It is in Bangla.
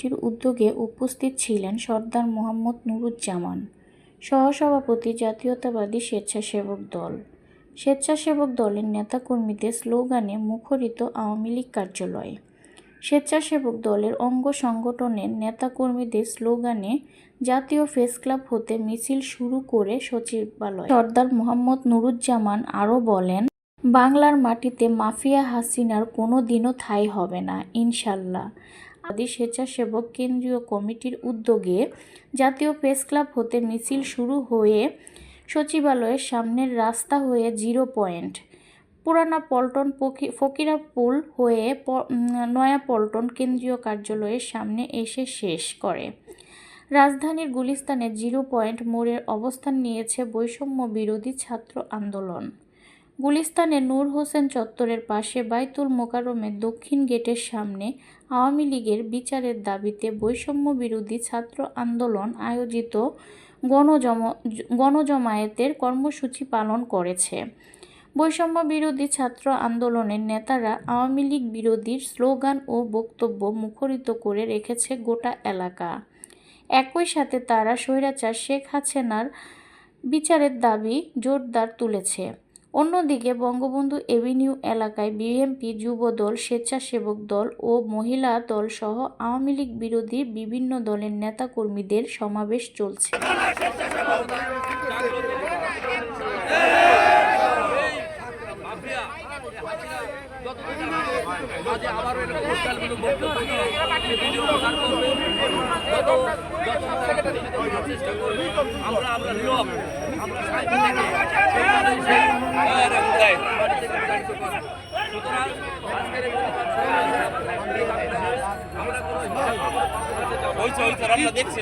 কমিটির উদ্যোগে উপস্থিত ছিলেন সর্দার মোহাম্মদ নুরুজ্জামান, সহসভাপতি জাতীয়তাবাদী স্বেচ্ছাসেবক দল। স্বেচ্ছাসেবক দলের নেতাকর্মীদের স্লোগানে মুখরিত আওয়ামী লীগ কার্যালয়। স্বেচ্ছাসেবক দলের অঙ্গ সংগঠনের নেতাকর্মীদের স্লোগানে জাতীয় ফেস ক্লাব হতে মিছিল শুরু করে সচিবালয়। সর্দার মোহাম্মদ নুরুজ্জামান আরও বলেন, বাংলার মাটিতে মাফিয়া হাসিনার কোনো দিনও ঠাঁই হবে না, ইনশাল্লাহ। আদি স্বেচ্ছাসেবক কেন্দ্রীয় কমিটির উদ্যোগে জাতীয় প্রেস ক্লাব হতে মিছিল শুরু হয়ে সচিবালয়ের সামনের রাস্তা হয়ে জিরো পয়েন্ট, পুরানা পল্টন ফকি- ফকিরাপুল হয়ে নয়া পল্টন কেন্দ্রীয় কার্যালয়ের সামনে এসে শেষ করে। রাজধানীর গুলিস্তানে জিরো পয়েন্ট মোড়ের অবস্থান নিয়েছে বৈষম্য বিরোধী ছাত্র আন্দোলন। গুলিস্তানের নূর হোসেন চত্বরের পাশে বাইতুল মোকাররমের দক্ষিণ গেটের সামনে আওয়ামী লীগের বিচারের দাবিতে বৈষম্য বিরোধী ছাত্র আন্দোলন আয়োজিত গণজম, গণজমায়েতের কর্মসূচি পালন করেছে। বৈষম্য বিরোধী ছাত্র আন্দোলনের নেতারা আওয়ামী লীগ বিরোধীর স্লোগান ও বক্তব্য মুখরিত করে রেখেছে গোটা এলাকা। একই সাথে তারা স্বৈরাচার শেখ হাসিনার বিচারের দাবি জোরদার তুলেছে। অন্যদিকে বঙ্গবন্ধু এভিনিউ এলাকায় বিএনপি যুবদল, স্বেচ্ছাসেবক দল ও মহিলা দল সহ আওয়ামী লীগ বিরোধী বিভিন্ন দলের নেতাকর্মীদের সমাবেশ চলছে। মাঝে আবার সুতরাং আজকের আমরা দেখছি।